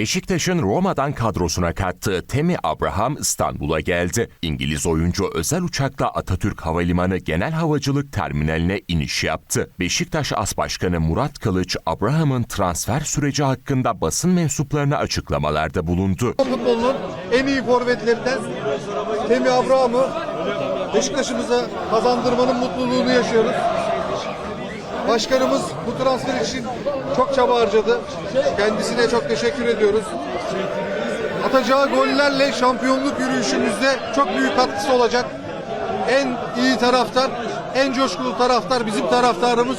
Beşiktaş'ın Roma'dan kadrosuna kattığı Temi Abraham İstanbul'a geldi. İngiliz oyuncu özel uçakla Atatürk Havalimanı Genel Havacılık Terminaline iniş yaptı. Beşiktaş As Başkanı Murat Kılıç, Abraham'ın transfer süreci hakkında basın mensuplarına açıklamalarda bulundu. futbolunun en iyi forvetlerinden Temi Abraham'ı Beşiktaş'ımıza kazandırmanın mutluluğunu yaşıyoruz. Başkanımız bu transfer için çok çaba harcadı. Kendisine çok teşekkür ediyoruz. Atacağı gollerle şampiyonluk yürüyüşümüzde çok büyük katkısı olacak. En iyi taraftar, en coşkulu taraftar bizim taraftarımız.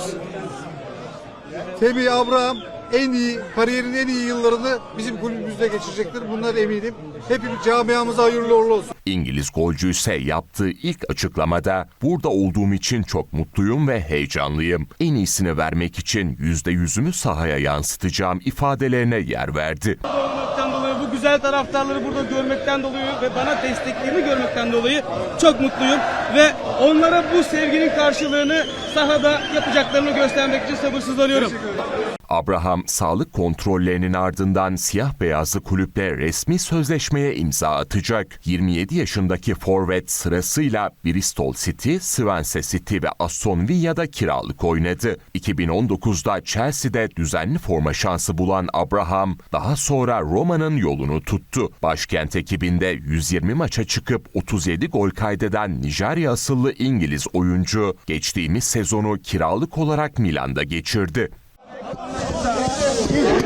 Temi Abraham en iyi, kariyerin en iyi yıllarını bizim kulübümüzde geçirecektir. Bunlar eminim. Hepimiz camiamıza hayırlı olsun. İngiliz golcü ise yaptığı ilk açıklamada burada olduğum için çok mutluyum ve heyecanlıyım. En iyisini vermek için yüzde yüzümü sahaya yansıtacağım ifadelerine yer verdi. Güzel taraftarları burada görmekten dolayı ve bana desteklerini görmekten dolayı çok mutluyum. Ve onlara bu sevginin karşılığını sahada yapacaklarını göstermek için sabırsızlanıyorum. Abraham sağlık kontrollerinin ardından siyah beyazlı kulüple resmi sözleşmeye imza atacak. 27 yaşındaki forvet sırasıyla Bristol City, Swansea City ve Aston Villa'da kiralık oynadı. 2019'da Chelsea'de düzenli forma şansı bulan Abraham daha sonra Roma'nın yolunu tuttu. Başkent ekibinde 120 maça çıkıp 37 gol kaydeden Nijerya asıllı İngiliz oyuncu geçtiğimiz sezonu kiralık olarak Milan'da geçirdi. shit.